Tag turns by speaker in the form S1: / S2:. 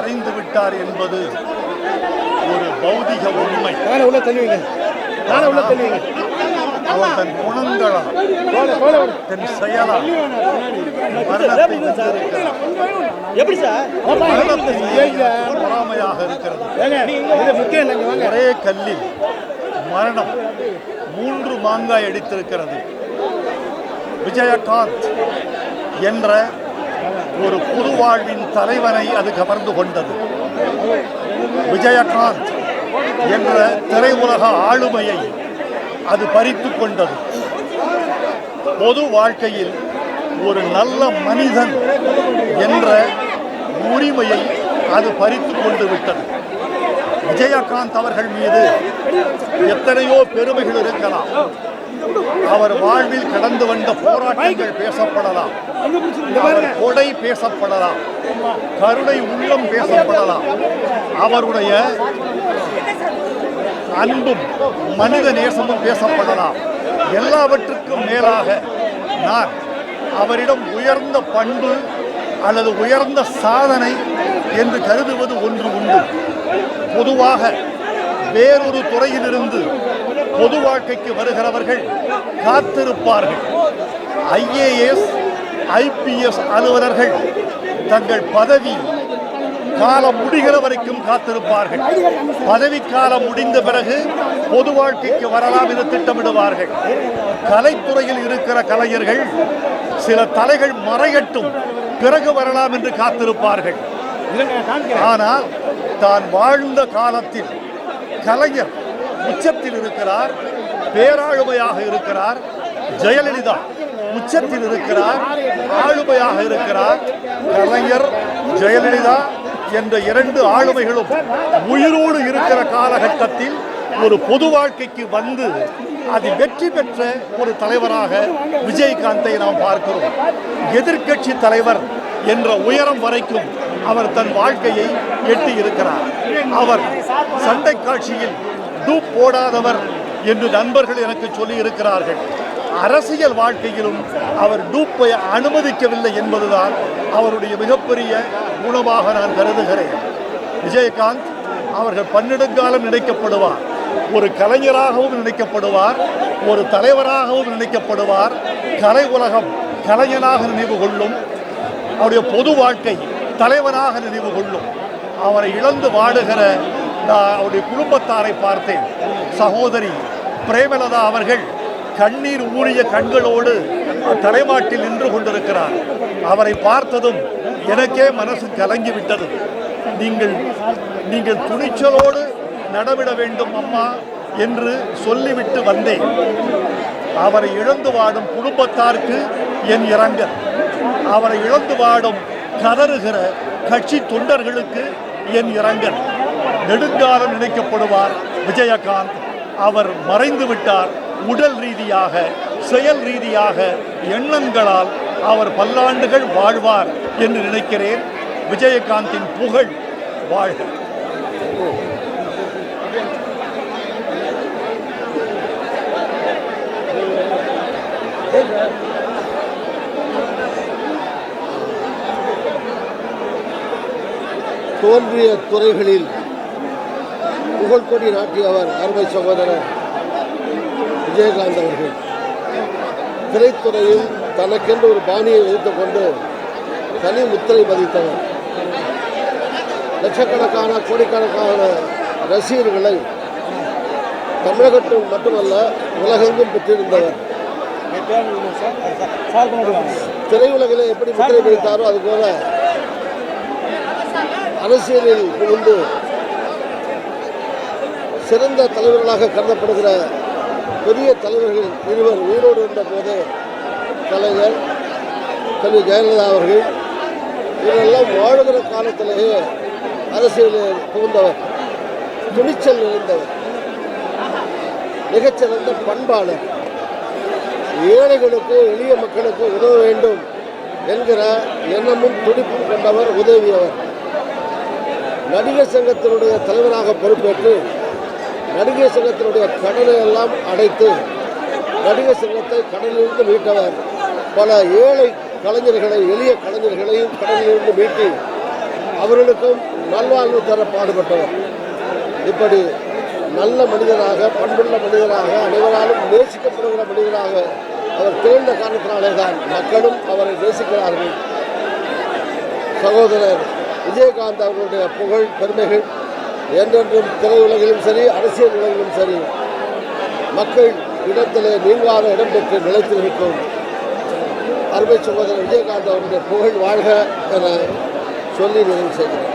S1: மறைந்து விட்டார் என்பது ஒரு பௌதிக உண்மை.
S2: உள்ள தள்ளுவீங்க. நானே உள்ள தள்ளுவீங்க.
S1: அவர் தன் குணங்களால் தன் செயலால் மரணத்தை.
S2: எப்படி சார்?
S1: பொறாமையாக இருக்கிறது? ஒரே கல்லில் மரணம் மூன்று மாங்காய் அடித்திருக்கிறது. விஜயகாந்த் என்ற ஒரு புது வாழ்வின் தலைவனை அது கவர்ந்து கொண்டது. விஜயகாந்த் என்ற திரையுலக ஆளுமையை அது பறித்து கொண்டது. பொது வாழ்க்கையில் ஒரு நல்ல மனிதன் என்ற உரிமையை அது பறித்து கொண்டு விட்டது. விஜயகாந்த் அவர்கள் மீது எத்தனையோ பெருமைகள் இருக்கலாம். அவர் வாழ்வில் கடந்து வந்த போராட்டங்கள் பேசப்படலாம். கொடை பேசப்படலாம். கருணை உள்ளம் பேசப்படலாம். அவருடைய அன்பும் மனித நேசமும் பேசப்படலாம். எல்லாவற்றுக்கும் மேலாக நான் அவரிடம் உயர்ந்த பண்பு அல்லது உயர்ந்த சாதனை என்று கருதுவது ஒன்று உண்டு. பொதுவாக வேறொரு துறையிலிருந்து பொது வாழ்க்கைக்கு வருகிறவர்கள் காத்திருப்பார்கள். ஐஏஎஸ் ஐபிஎஸ் அலுவலர்கள் தங்கள் பதவி காலம் முடிகிற வரைக்கும் காத்திருப்பார்கள். பதவி காலம் முடிந்த பிறகு பொது வாழ்க்கைக்கு வரலாம் என்று திட்டமிடுவார்கள். கலைத்துறையில் இருக்கிற கலைஞர்கள் சில தலைகள் மறையட்டும் பிறகு வரலாம் என்று காத்திருப்பார்கள். ஆனால் தான் வாழ்ந்த காலத்தில் கலைஞர் உச்சத்தில் இருக்கிறார் பேராளுமையாக இருக்கிறார் ஜெயலலிதா உச்சத்தில் இருக்கிறார் ஆளுமையாக இருக்கிறார். கலைஞர் ஜெயலலிதா என்ற இரண்டு ஆளுமைகளும் உயிரோடு இருக்கிற காலகட்டத்தில் ஒரு பொது வாழ்க்கைக்கு வந்து அதில் வெற்றி பெற்ற ஒரு தலைவராக விஜயகாந்தை நாம் பார்க்கிறோம். எதிர்க்கட்சி தலைவர் என்ற உயரம் வரைக்கும் அவர் தன் வாழ்க்கையை எட்டி இருக்கிறார் அவர் சண்டை காட்சியில் டூப் போடாதவர் என்று நண்பர்கள் எனக்கு சொல்லி இருக்கிறார்கள் அரசியல் வாழ்க்கையிலும் அவர் டூப்பை அனுமதிக்கவில்லை என்பதுதான் அவருடைய மிகப்பெரிய குணமாக நான் கருதுகிறேன். விஜயகாந்த் அவர்கள் பன்னெடுங்காலம் நினைக்கப்படுவார். ஒரு கலைஞராகவும் நினைக்கப்படுவார். ஒரு தலைவராகவும் நினைக்கப்படுவார். கலை உலகம் கலைஞனாக நினைவு கொள்ளும். அவருடைய பொது வாழ்க்கை தலைவனாக நினைவு கொள்ளும். அவரை இழந்து வாடுகிற நான் அவருடைய குடும்பத்தாரை பார்த்தேன். சகோதரி பிரேமலதா அவர்கள் கண்ணீர் ஊறிய கண்களோடு தலைமாட்டில் நின்று கொண்டிருக்கிறார். அவரை பார்த்ததும் எனக்கே மனசு கலங்கி விட்டது. நீங்கள் நீங்கள் துணிச்சலோடு நடவிட வேண்டும் அம்மா என்று சொல்லிவிட்டு வந்தேன். அவரை இழந்து வாடும் குடும்பத்தாருக்கு என் இரங்கல். அவரை இழந்து வாடும் கதறுகிற கட்சி தொண்டர்களுக்கு என் இரங்கல். நெடுங்காலம் நினைக்கப்படுவார் விஜயகாந்த். அவர் மறைந்து விட்டார். உடல் ரீதியாக செயல் ரீதியாக எண்ணங்களால் அவர் பல்லாண்டுகள் வாழ்வார் என்று நினைக்கிறேன். விஜயகாந்தின் புகழ் வாழ்க.
S3: தோன்றிய துறைகளில் புகழ்கொடி நாட்டியவர் அருமை சகோதரர் விஜயகாந்த் அவர்கள். திரைத்துறையில் தனக்கென்று ஒரு பாணியை வைத்துக் கொண்டு தனி முத்திரை பதித்தவர். லட்சக்கணக்கான கோடிக்கணக்கான ரசிகர்களை தமிழகத்தில் மட்டுமல்ல உலகெங்கும் பெற்றிருந்தவர். திரையுலகிலே எப்படி முத்திரை பதித்தாரோ அதுபோல அரசியலில் புகுந்து சிறந்த தலைவர்களாக கருதப்படுகிற பெரிய தலைவர்கள் இருவர் உயிரோடு இருந்த போது கலைஞர் கல்வி ஜெயலலிதா அவர்கள் இவரெல்லாம் வாழுகிற காலத்திலேயே அரசியலில் புகுந்தவர் துணிச்சல் நிறைந்தவர் மிகச்சிறந்த பண்பாளர். ஏழைகளுக்கு எளிய மக்களுக்கு உதவ வேண்டும் என்கிற எண்ணமும் துடிப்பும் கொண்டவர் உதவியவர். நடிகர் சங்கத்தினுடைய தலைவராக பொறுப்பேற்று நடிகர் சங்கத்தினுடைய கடனை எல்லாம் அடைத்து நடிகர் சங்கத்தை கடனிலிருந்து மீட்டவர் பல ஏழை கலைஞர்களை எளிய கலைஞர்களையும் கடனிலிருந்து மீட்டி அவர்களுக்கும் நல்வாழ்வு தர பாடுபட்டவர். இப்படி நல்ல மனிதராக பண்புள்ள மனிதராக அனைவராலும் நேசிக்கப்படுகிற மனிதராக அவர் தேர்ந்த காரணத்தினாலே தான் மக்களும் அவரை நேசிக்கிறார்கள். சகோதரர் விஜயகாந்த் அவர்களுடைய புகழ் பெருமைகள் என்றென்றும் திரையுலகிலும் சரி அரசியல் உலகிலும் சரி மக்கள் இடத்திலே நீங்காத இடம் பெற்று நிலைத்திருக்கும் அருமை சகோதரர் விஜயகாந்த் அவருடைய புகழ் வாழ்க என சொல்லி நிறைவு செய்கிறேன்.